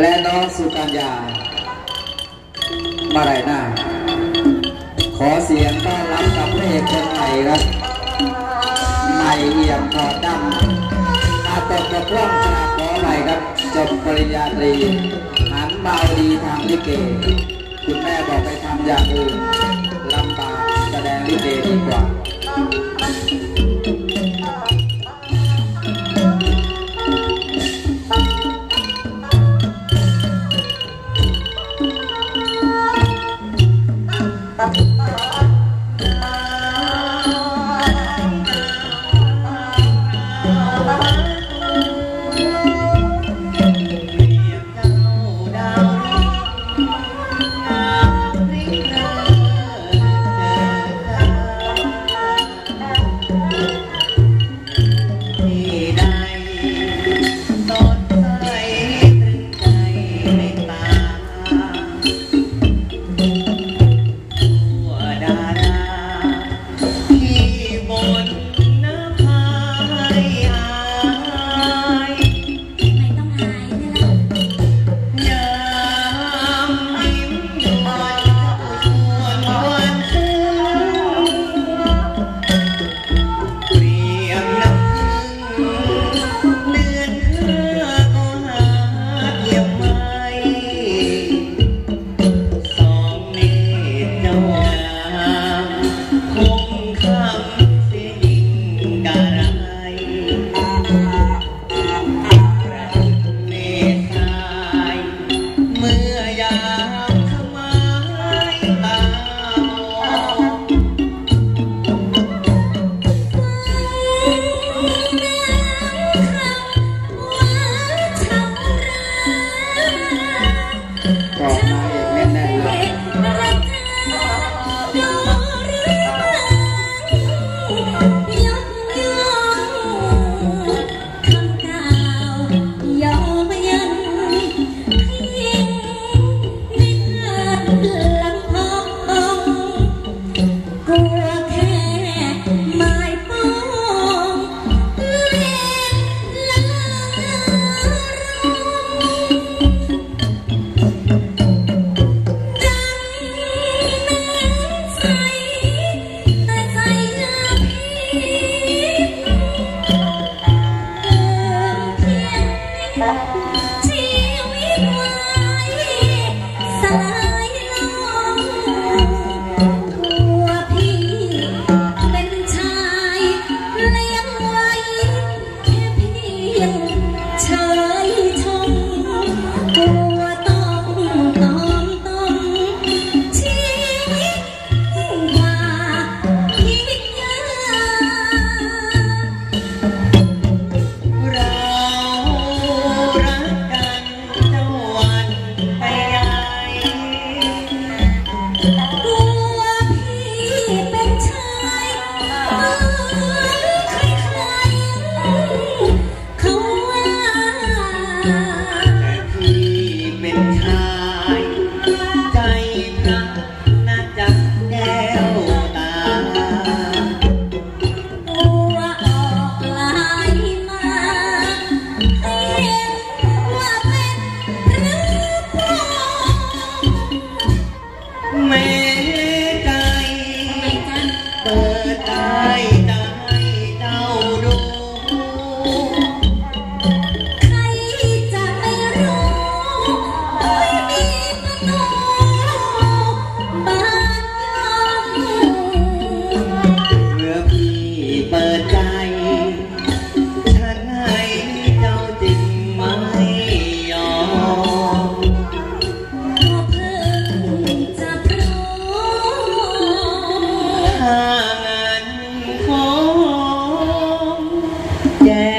และน้องสุกัญญา มาไรหน้า ขอเสียงต้อนรับกับพระเอกคนใหม่ครับใหม่เอี่ยมทอดำอาตกกระพร่องขนาดขอใหม่ครับ จบปริญญาตรี หันบาดีทางลิเก คุณแม่บอกไปทำอย่างอื่นลำบากแสดงลิเกดีกว่า born Bye. Yeah.